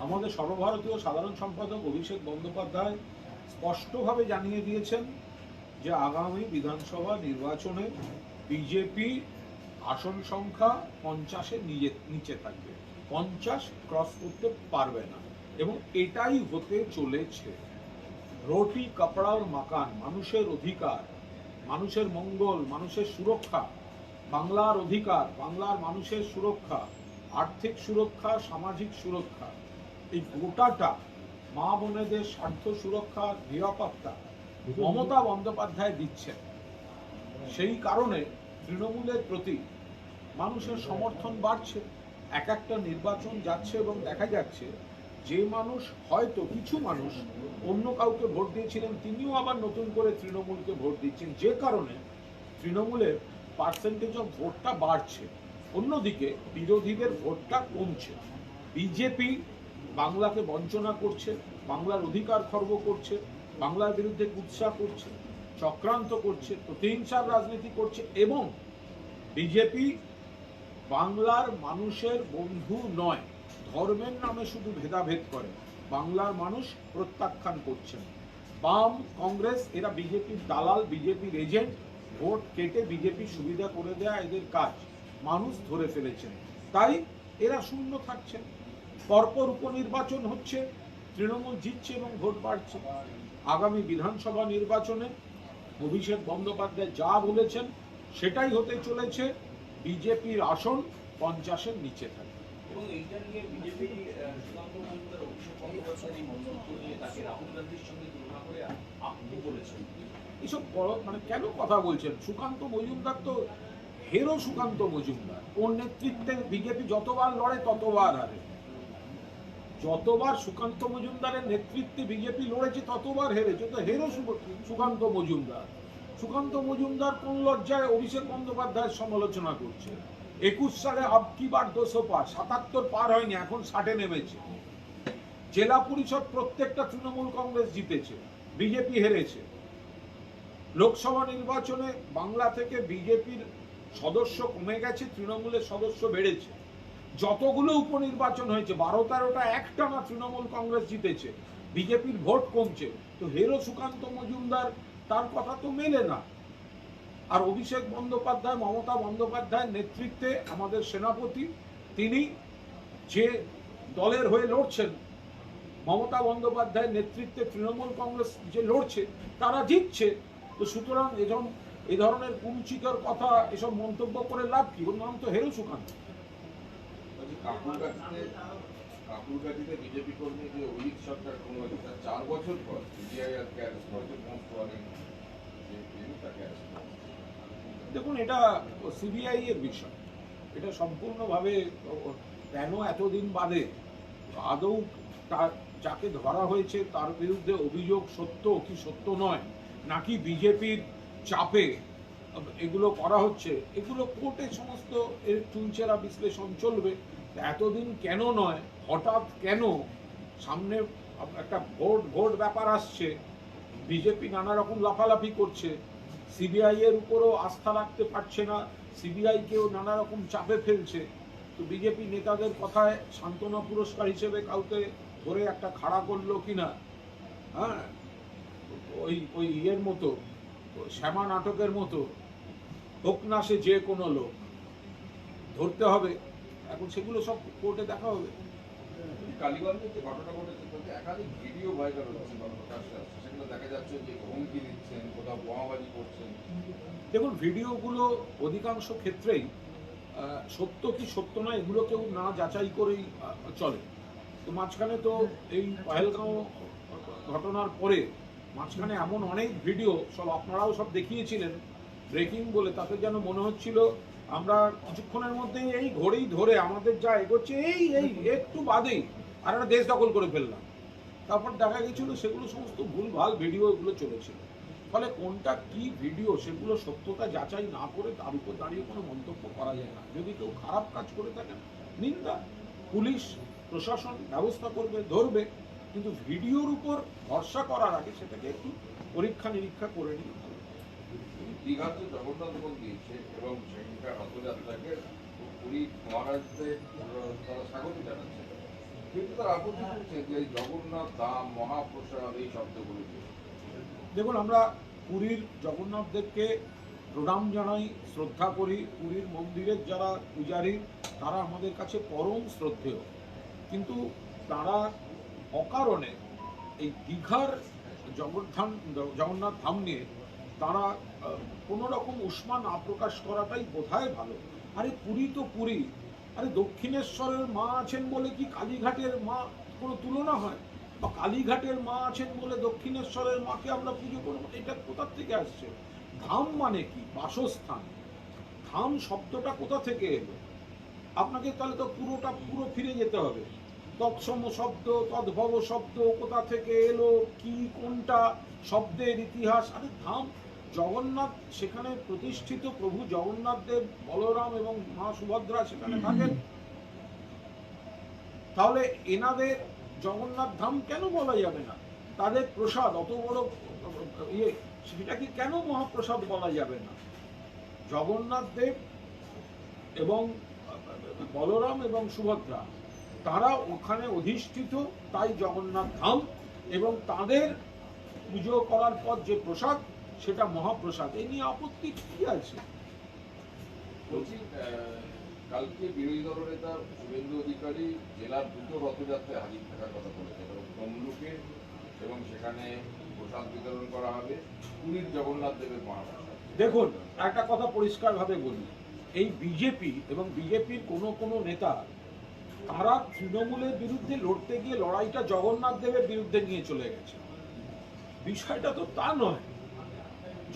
আমাদের সর্বভারতীয় সাধারণ সম্পাদক অভিষেক বন্দ্যোপাধ্যায় স্পষ্টভাবে জানিয়ে দিয়েছেন যে আগামী বিধানসভা নির্বাচনে বিজেপি আসন সংখ্যা পঞ্চাশের নিজে নিচে থাকবে। পঞ্চাশ ক্রস করতে পারবে না। এবং এটাই হতে চলেছে। রুটি কাপড়ার মাকান, মানুষের অধিকার, মানুষের মঙ্গল, মানুষের সুরক্ষা, বাংলার অধিকার, বাংলার মানুষের সুরক্ষা, আর্থিক সুরক্ষা, সামাজিক সুরক্ষা। এই গোটাটা মা বোনেদের স্বার্থ সুরক্ষা, নিরাপত্তা মমতা বন্দ্যোপাধ্যায় দিচ্ছেন। সেই কারণে তৃণমূলের প্রতি মানুষের সমর্থন বাড়ছে এক একটা নির্বাচন যাচ্ছে এবং দেখা যাচ্ছে যে মানুষ, হয়তো কিছু মানুষ অন্য কাউকে ভোট দিয়েছিলেন, তিনিও আবার নতুন করে তৃণমূলকে ভোট দিচ্ছেন। যে কারণে তৃণমূলের পার্সেন্টেজ অফ ভোটটা বাড়ছে। অন্যদিকে বিরোধীদের ভোটটা কমছে। বিজেপি বাংলাকে বঞ্চনা করছে, বাংলার অধিকার খর্ব করছে, বাংলার বিরুদ্ধে কুৎসা করছে, চক্রান্ত করছে, প্রতিহিংসার রাজনীতি করছে এবং বিজেপি বাংলার মানুষের বন্ধু নয়, ধর্মের নামে শুধু ভেদাভেদ করে, বাংলার মানুষ প্রত্যাখ্যান করছেন। বাম কংগ্রেস, এরা বিজেপির দালাল বিজেপির এজেন্ট, ভোট কেটে বিজেপি সুবিধা করে দেয়া এদের কাজ, মানুষ ধরে ফেলেছেন। তাই এরা শূন্য থাকছেন। পরপর উপনির্বাচন হচ্ছে তৃণমূল জিতছে এবং ভোট বাড়ছে। আগামী বিধানসভা নির্বাচনে অভিষেক বন্দ্যোপাধ্যায় যা বলেছেন সেটাই হতে চলেছে। বিজেপির আসন পঞ্চাশের নিচে থাকবে এবং এইটা নিয়ে বিজেপি সুকান্ত মজুমদার অভিষেক বন্দ্যোপাধ্যায়ের এই মন্তব্য নিয়ে তাকে রাহুল গান্ধীর সঙ্গে তুলনা করে আপনি বলেছেন? এসব মানে কেন কথা বলছেন? সুকান্ত মজুমদার তো হেরো সুকান্ত মজুমদার। ওর নেতৃত্বে বিজেপি যতবার লড়ে ততবার হারে। যতবার সুকান্ত মজুমদারের নেতৃত্বে বিজেপি লড়েছে, ততবার হেরেছে তো হেরো সুকান্ত মজুমদার। সুকান্ত মজুমদার কোন লজ্জায় অভিষেক বন্দ্যোপাধ্যায়ের সমালোচনা করছে? একুশ সালে আবকি বার দুশো পার সাতাত্তর পার হয়নি, এখন ষাটে নেমেছে। জেলা পরিষদ প্রত্যেকটা তৃণমূল কংগ্রেস জিতেছে, বিজেপি হেরেছে। লোকসভা নির্বাচনে বাংলা থেকে বিজেপির সদস্য কমে গেছে, তৃণমূলের সদস্য বেড়েছে। যতগুলো উপনির্বাচন হয়েছে, বারো তেরোটা একটানা তৃণমূল কংগ্রেস জিতেছে, বিজেপির ভোট কমছে, তো হেরো সুকান্ত মজুমদার, তার কথা তো মেলে না। আর অভিষেক বন্দ্যোপাধ্যায়, মমতা বন্দ্যোপাধ্যায়ের নেতৃত্বে আমাদের সেনাপতি, তিনি যে দলের হয়ে লড়ছেন, মমতা বন্দ্যোপাধ্যায়ের নেতৃত্বে তৃণমূল কংগ্রেস যে লড়ছে, তারা জিতছে। তো সুতরাং এজন, এ ধরনের কুরুচিকর কথা, এসব মন্তব্য করে লাভ কি? ওর নাম তো হেরু সুকান্ত। দেখুন, এটা সিবিআই এর বিষয়। এটা সম্পূর্ণভাবে কেন এতদিন বাদে আদৌ যাকে ধরা হয়েছে তার বিরুদ্ধে অভিযোগ সত্য কি সত্য নয়, নাকি বিজেপির চাপে এগুলো করা হচ্ছে, এগুলো কোর্টে সমস্ত এর চুনচেরা বিশ্লেষণ চলবে। এতদিন কেন নয়, হঠাৎ কেন সামনে একটা ভোট ভোট ব্যাপার আসছে, বিজেপি নানা রকম লাফালাফি করছে সিবিআই এর উপরও আস্থা রাখতে পারছে না সিবিআই কেও নানা রকম চাপে ফেলছে। তো বিজেপি নেতাদের কথায় সান্ত্বনা পুরস্কার হিসেবে কাউকে ধরে একটা খাড়া করল কিনা? হ্যাঁ? ওই ওই ইয়ের মতো, শ্যামা নাটকের মতো। হোক না সে যে কোনো লোক। ধরতে হবে। এখন সেগুলো সব কোর্টে দেখা হবে। কালীগঞ্জের যে ঘটনা ঘটেছে তাতে একাধিক ভিডিও ভাইরাল হচ্ছে বা প্রকাশ্যে আসছে। সেগুলো দেখা যাচ্ছে যে হুমকি দিচ্ছেন কোথাও বোমাবাজি করছেন। দেখুন ভিডিওগুলো অধিকাংশ ক্ষেত্রেই সত্য কি সত্য না এগুলো কেউ না যাচাই করেই চলে। তো মাঝখানে তো এই পহেলগাঁও ঘটনার পরে মাঝখানে এমন অনেক ভিডিও সব আপনারাও সব দেখিয়েছিলেন। ব্রেকিং বলে তাতে যেন মনে হচ্ছিল আমরা কিছুক্ষণের মধ্যেই এই ঘড়েই ধরে আমাদের যা এগোচ্ছে, এই এই, একটু বাদেই আর একটা দেশ দখল করে ফেললাম। তারপর দেখা গেছিল সেগুলো সমস্ত ভুলভাল ভিডিও এগুলো চলেছিল ফলে কোনটা কি ভিডিও সেগুলো সত্যতা যাচাই না করে তার উপর দাঁড়িয়ে কোনো মন্তব্য করা যায় না। যদি কেউ খারাপ কাজ করে থাকেন, নিন্দা, পুলিশ, প্রশাসন ব্যবস্থা করবে, ধরবে, কিন্তু ভিডিওর উপর ভরসা করার আগে সেটাকে একটু পরীক্ষা নিরীক্ষা করে নিতে দীঘাতে জগন্নাথ সে- এবং সেখানকার রথযাত্রাকে পুরী মহারাজদের তারা স্বাগত জানাচ্ছে। কিন্তু তার আপত্তি করছে যে জগন্নাথ ধাম, মহাপ্রসাদ এই শব্দগুলো দেখুন, আমরা পুরীর জগন্নাথ দেবকে প্রণাম জানাই, শ্রদ্ধা করি। পুরীর মন্দিরের যারা পূজারী, তারা আমাদের কাছে পরম শ্রদ্ধেয়। কিন্তু তারা অকারণে এই দীঘার জগন্নাথ ধাম নিয়ে তারা কোনো রকম উষ্মা না প্রকাশ করাটাই বোধহয় ভালো। আরে পুরী তো পুরী। আরে দক্ষিণেশ্বরের মা আছেন বলে কি কালীঘাটের মা কোনো তুলনা হয়? বা কালীঘাটের মা আছেন বলে দক্ষিণেশ্বরের মাকে আমরা পুজো করব? এটা কোথার থেকে আসছে? ধাম মানে কি? বাসস্থান। ধাম শব্দটা কোথা থেকে এলো? আপনাকে তাহলে তো পুরোটা পুরো ফিরে যেতে হবে। তৎসম শব্দ, তদ্ভব শব্দ কোথা থেকে এলো? কি কোনটা শব্দের ইতিহাস? আরে ধাম জগন্নাথ সেখানে প্রতিষ্ঠিত প্রভু জগন্নাথ দেব বলরাম এবং মা সুভদ্রা সেখানে থাকেন। তাহলে এনাদের জগন্নাথ ধাম কেন বলা যাবে না? তাদের প্রসাদ অত বড় ইয়ে সেটাকে কেন মহাপ্রসাদ বলা যাবে না? জগন্নাথ দেব এবং বলরাম এবং সুভদ্রা তারা ওখানে অধিষ্ঠিত তাই জগন্নাথ ধাম এবং তাদের পুজো করার পর যে প্রসাদ সেটা মহাপ্রসাদ। এই নিয়ে আপত্তি কি আছে? বলছি কালকে বিরোধী দল নেতা শুভেন্দু অধিকারী জেলার দুটো রথযাত্রায় হাজির থাকার কথা বলেছেন এবং তমলুকে এবং সেখানে প্রসাদ বিতরণ করা হবে। পুরীর জগন্নাথ দেবের মহাপ্রসাদ। দেখুন একটা কথা পরিষ্কারভাবে বলি। এই বিজেপি এবং বিজেপির কোনো কোনো নেতা তারা তৃণমূলের বিরুদ্ধে লড়তে গিয়ে লড়াইটা জগন্নাথ দেবের বিরুদ্ধে নিয়ে চলে গেছে। বিষয়টা তো তা নয়।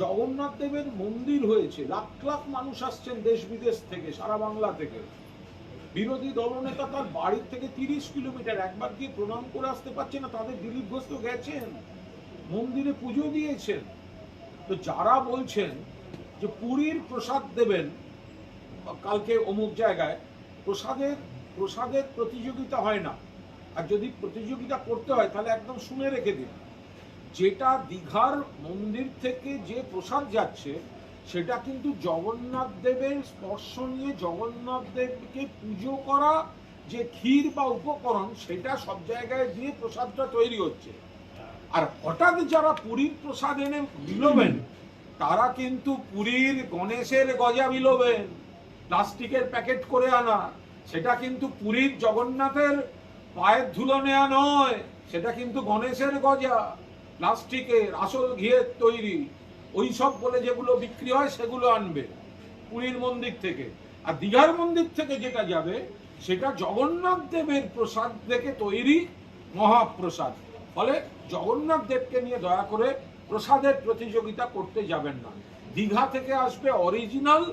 জগন্নাথ দেবের মন্দির হয়েছে, লাখ লাখ মানুষ আসছেন দেশ বিদেশ থেকে, সারা বাংলা থেকে। বিরোধী দলনেতা তার বাড়ির থেকে তিরিশ কিলোমিটার, একবার গিয়ে প্রণাম করে আসতে পারছে না, তাদের দিলীপ ঘোষ তো গেছেন, মন্দিরে পুজো দিয়েছেন। তো যারা বলছেন যে পুরীর প্রসাদ দেবেন, কালকে অমুক জায়গায়, প্রসাদের প্রসাদের প্রতিযোগিতা হয় না। আর যদি প্রতিযোগিতা করতে হয়, তাহলে একদম শুনে রেখে দিন। যেটা দীঘার মন্দির থেকে যে প্রসাদ যাচ্ছে, সেটা কিন্তু জগন্নাথ দেবের স্পর্শ নিয়ে জগন্নাথ দেবকে পুজো করা যে ক্ষীর বা উপকরণ, সেটা সব জায়গায় দিয়ে প্রসাদটা তৈরি হচ্ছে। আর হঠাৎ যারা পুরীর প্রসাদ এনে বিলোবেন তারা কিন্তু পুরীর গণেশের গজা বিলোবেন প্লাস্টিকের প্যাকেট করে আনা। সেটা কিন্তু পুরীর জগন্নাথের পায়ের ধুলো নেওয়া নয়, সেটা কিন্তু গণেশের গজা। প্লাস্টিকের আসল ঘিয়ের তৈরি, ওই সব বলে যেগুলো বিক্রি হয় সেগুলো আনবে পুরীর মন্দির থেকে। আর দীঘার মন্দির থেকে যেটা যাবে, সেটা জগন্নাথ দেবের প্রসাদ থেকে তৈরি মহাপ্রসাদ। ফলে জগন্নাথ দেবকে নিয়ে দয়া করে প্রসাদের প্রতিযোগিতা করতে যাবেন না। দীঘা থেকে আসবে অরিজিনাল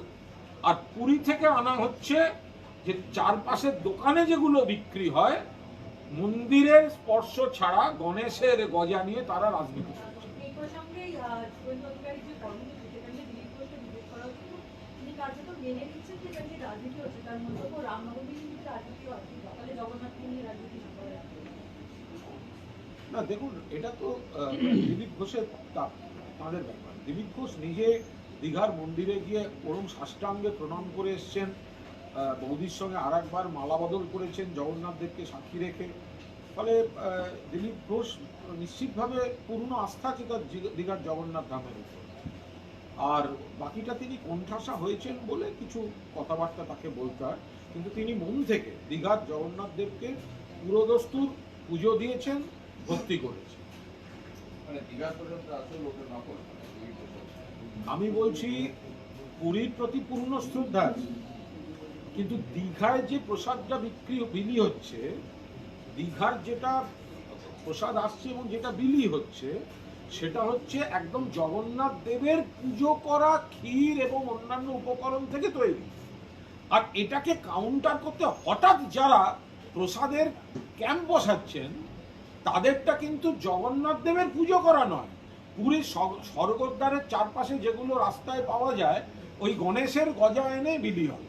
আর পুরী থেকে আনা হচ্ছে যে চারপাশের দোকানে যেগুলো বিক্রি হয় মন্দিরের স্পর্শ ছাড়া গণেশের গজা নিয়ে তারা রাজনীতি মেনে না দেখুন এটা তো দিলীপ ঘোষের তাঁদের ব্যাপার। দিলীপ ঘোষ নিজে দীঘার মন্দিরে গিয়ে পরম সাষ্টাঙ্গে প্রণাম করে এসছেন বৌদির সঙ্গে আর একবার মালা বদল করেছেন জগন্নাথ দেবকে সাক্ষী রেখে ফলে দিলীপ ঘোষ নিশ্চিতভাবে পূর্ণ আস্থা আছে তার দীঘার জগন্নাথ ধামের উপর আর বাকিটা তিনি কোণঠাসা হয়েছেন বলে কিছু কথাবার্তা তাকে বলতে হয় কিন্তু তিনি মন থেকে দীঘার জগন্নাথ দেবকে পুরোদস্তুর পুজো দিয়েছেন ভক্তি করেছেন মানে। আমি বলছি পুরীর প্রতি পূর্ণ শ্রদ্ধা আছে। কিন্তু দীঘায় যে প্রসাদটা বিক্রি বিলি হচ্ছে, দীঘার যেটা প্রসাদ আসছে এবং যেটা বিলি হচ্ছে, সেটা হচ্ছে একদম জগন্নাথ দেবের পুজো করা ক্ষীর এবং অন্যান্য উপকরণ থেকে তৈরি। আর এটাকে কাউন্টার করতে হঠাৎ যারা প্রসাদের ক্যাম্প বসাচ্ছেন, তাদেরটা কিন্তু জগন্নাথ দেবের পুজো করা নয়। পুরীর স্বর্গ- স্বর্গদ্বারের চারপাশে যেগুলো রাস্তায় পাওয়া যায়, ওই গণেশের গজা এনে বিলি হবে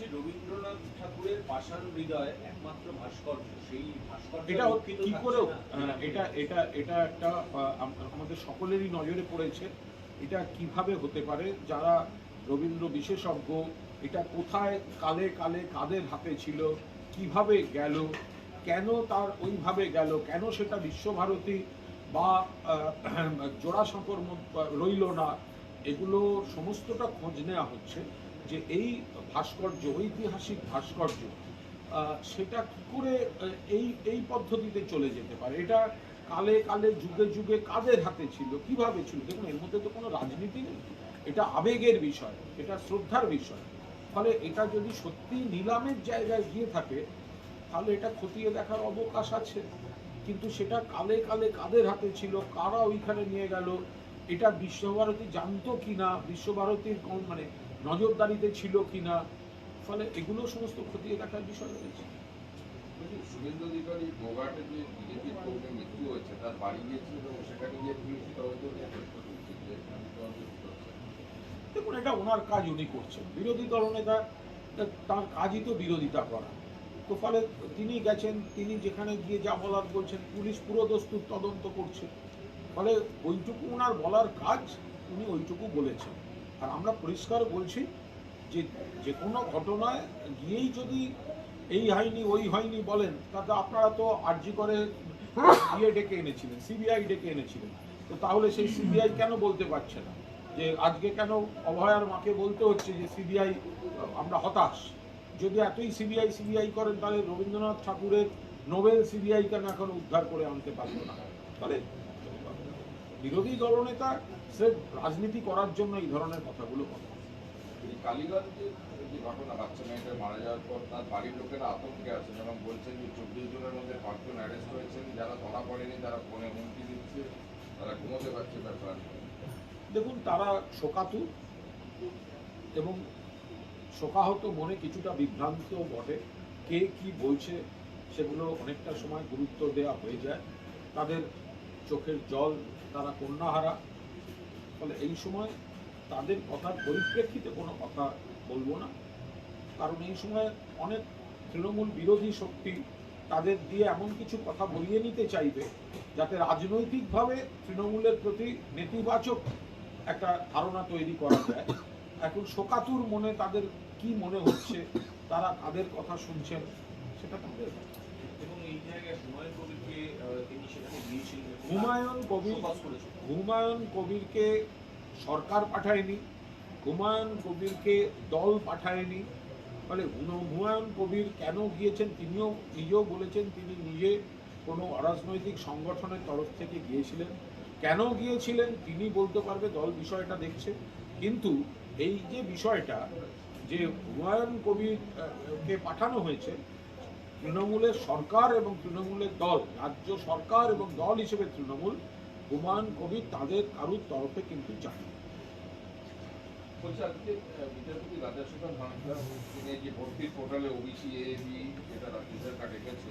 হচ্ছে রবীন্দ্রনাথ ঠাকুরের পাষাণ হৃদয় একমাত্র ভাস্কর্য। সেই ভাস্কর্য এটা কি করে এটা এটা এটা একটা আমাদের সকলেরই নজরে পড়েছে এটা কীভাবে হতে পারে। যারা রবীন্দ্র বিশেষজ্ঞ এটা কোথায় কালে কালে কাদের হাতে ছিল কীভাবে গেল কেন তার ওইভাবে গেল কেন সেটা বিশ্বভারতী বা জোড়াসাঁকোর রইল না এগুলো সমস্তটা খোঁজ নেওয়া হচ্ছে। যে এই ভাস্কর্য, ঐতিহাসিক ভাস্কর্য সেটা কি করে এই এই পদ্ধতিতে চলে যেতে পারে? এটা কালে কালে, যুগে যুগে কাদের হাতে ছিল? কীভাবে ছিল? দেখুন, এর মধ্যে তো কোনো রাজনীতি নেই। এটা আবেগের বিষয়, এটা শ্রদ্ধার বিষয়। ফলে এটা যদি সত্যি নিলামের জায়গায় গিয়ে থাকে, তাহলে এটা খতিয়ে দেখার অবকাশ আছে। কিন্তু সেটা কালে কালে কাদের হাতে ছিল? কারা ওইখানে নিয়ে গেল? এটা বিশ্বভারতী জানতো কিনা? বিশ্বভারতীর কোন মানে নজরদারিতে ছিল কিনা ফলে এগুলো সমস্ত খতিয়ে দেখার বিষয় রয়েছে। শুভেন্দু অধিকারী গোঘাটে যে বিজেপির কর্মী মৃত্যু হয়েছে তার বাড়ি গিয়েছিল এবং সেখানে গিয়ে পুলিশ তদন্ত। দেখুন এটা ওনার কাজ উনি করছেন। বিরোধী দলনেতা তার কাজই তো বিরোধিতা করা। তো ফলে তিনি গেছেন তিনি যেখানে গিয়ে যা বলার বলছেন পুলিশ পুরো দস্তুর তদন্ত করছে। ফলে ওইটুকু ওনার বলার কাজ উনি ওইটুকু বলেছেন। আর আমরা পরিষ্কার বলছি যে যে কোনো ঘটনায় গিয়েই যদি এই হয়নি, ওই হয়নি বলেন, তাতে আপনারা তো আর্জি করে ইয়ে ডেকে এনেছিলেন, সিবিআই ডেকে এনেছিলেন। তো তাহলে সেই সিবিআই কেন বলতে পারছে না? যে আজকে কেন অভয়ার মাকে বলতে হচ্ছে যে সিবিআই, আমরা হতাশ? যদি এতই সিবিআই সিবিআই করেন, তাহলে রবীন্দ্রনাথ ঠাকুরের নোবেল সিবিআই কেন এখন উদ্ধার করে আনতে পারল না। তাহলে বিরোধী দলনেতা সে রাজনীতি করার জন্য এই ধরনের কথাগুলো বলে। এই কালীগঞ্জের যে ঘটনা বাচ্চা মেয়েটা মারা যাওয়ার পর তার বাড়ির লোকেরা আতঙ্কে আছেন এবং বলছেন যে চব্বিশ জনের মধ্যে পাঁচজন অ্যারেস্ট হয়েছেন। যারা ধরা পড়েনি তারা ফোনে হুমকি দিচ্ছে তারা ঘুমোতে পারছে ব্যাপার দেখুন তারা শোকাতু এবং শোকাহত মনে কিছুটা বিভ্রান্ত বটে। কে কি বলছে সেগুলো অনেকটা সময় গুরুত্ব দেওয়া হয়ে যায়। তাদের চোখের জল তারা কন্যাহারা ফলে এই সময় তাদের কথার পরিপ্রেক্ষিতে কোনো কথা বলব না। কারণ এই সময় অনেক তৃণমূল বিরোধী শক্তি তাদের দিয়ে এমন কিছু কথা বলিয়ে নিতে চাইবে, যাতে রাজনৈতিকভাবে তৃণমূলের প্রতি নেতিবাচক একটা ধারণা তৈরি করা যায়। এখন শোকাতুর মনে তাদের কি মনে হচ্ছে, তারা কাদের কথা শুনছেন, সেটা তাদের ব্যাপার। এবং এই জায়গায় হুমায়ুন কবির হুমায়ুন কবিরকে সরকার পাঠায়নি, হুমায়ুন কবিরকে দল পাঠায়নি, ফলে হুমায়ুন কবির কেন গিয়েছেন? তিনিও নিজেও বলেছেন তিনি নিজে কোনো অরাজনৈতিক সংগঠনের তরফ থেকে গিয়েছিলেন। কেন গিয়েছিলেন? তিনি বলতে পারবে, দল বিষয়টা দেখছে। কিন্তু এই যে বিষয়টা যে হুমায়ুন কবির কে পাঠানো হয়েছে তৃণমূলের সরকার এবং তৃণমূলের দল রাজ্য সরকার এবং দল হিসেবে তৃণমূল হুমায়ুন কবির তাদের কারুর তরফে কিন্তু চায় বলছে আজকে আহ, বিচারপতি রাজাশেখর হাঁসদা তিনি যে ভর্তির পোর্টালে ওবিসি এ যেটা রাজ্য সরকার রেখেছে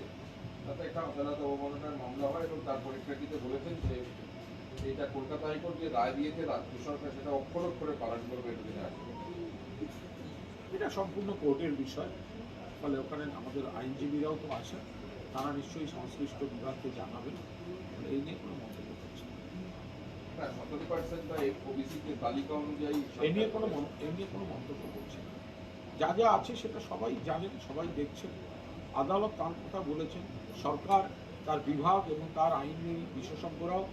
তাতে একটা আদালত অবমাননার মামলা হয় এবং তার পরিপ্রেক্ষিতে বলেছেন যে এটা কলকাতা হাইকোর্ট যে রায় দিয়েছে রাজ্য সরকার সেটা অক্ষর অক্ষরে পালন করবে এটা সম্পূর্ণ কোর্টের বিষয়। ফলে ওখানে আমাদের আইনজীবীরাও তো আছে তারা নিশ্চয়ই সংশ্লিষ্ট বিভাগকে জানাবেন। এই নিয়ে কোনো মন্তব্য করছে অনুযায়ী এই নিয়ে কোনো এই নিয়ে কোনো মন্তব্য করছে যা যা আছে সেটা সবাই জানেন সবাই দেখছেন। আদালত তার কথা বলেছেন। সরকার তার বিভাগ এবং তার আইনি বিশেষজ্ঞরাও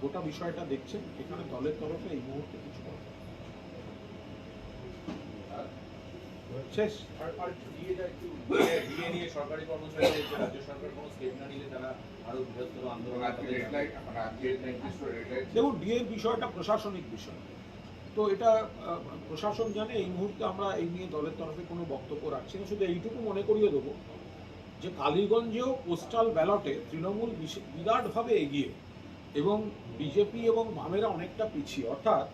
গোটা বিষয়টা দেখছেন। এখানে দলের তরফে এই মুহূর্তে কিছু বলার নেই। আর শেষ। দেখুন ডিএর বিষয়টা প্রশাসনিক বিষয়। তো এটা প্রশাসন জানে এই মুহূর্তে আমরা এই নিয়ে দলের তরফে কোনো বক্তব্য রাখছি না। শুধু এইটুকু মনে করিয়ে দেবো যে কালীগঞ্জেও পোস্টাল ব্যালটে তৃণমূল বিরাটভাবে এগিয়ে এবং বিজেপি এবং বামেরা অনেকটা পিছিয়ে। অর্থাৎ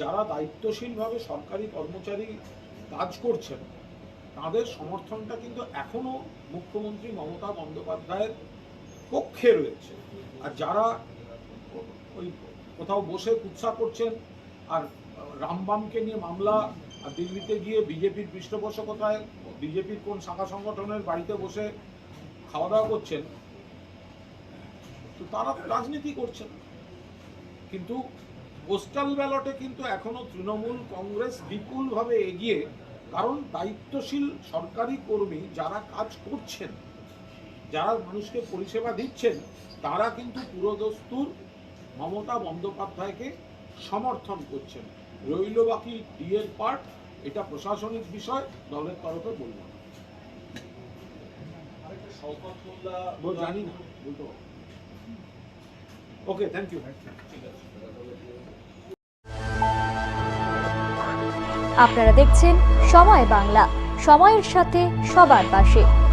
যারা দায়িত্বশীলভাবে সরকারি কর্মচারী কাজ করছেন, তাদের সমর্থনটা কিন্তু এখনও মুখ্যমন্ত্রী মমতা বন্দ্যোপাধ্যায়ের পক্ষে রয়েছে। আর যারা ওই কোথাও বসে কুৎসা করছেন আর রামবামকে নিয়ে মামলা, আর দিল্লিতে গিয়ে বিজেপির পৃষ্ঠপোষকতায় বিজেপির কোন শাখা সংগঠনের বাড়িতে বসে খাওয়া দাওয়া করছেন, তো তারা রাজনীতি করছেন। কিন্তু পোস্টাল ব্যালটে কিন্তু এখনও তৃণমূল কংগ্রেস বিপুলভাবে এগিয়ে কারণ দায়িত্বশীল সরকারি কর্মী যারা কাজ করছেন যারা মানুষকে পরিষেবা দিচ্ছেন তারা কিন্তু পুরোদস্তুর মমতা বন্দ্যোপাধ্যায়কে সমর্থন করছেন। রইল বাকি ডিএর পার্ট এটা প্রশাসনিক বিষয় দলের তরফে বলব জানি না ওকে থ্যাংক ইউ ঠিক আছে। আপনারা দেখছেন সময় বাংলা। সময়ের সাথে সবার পাশে।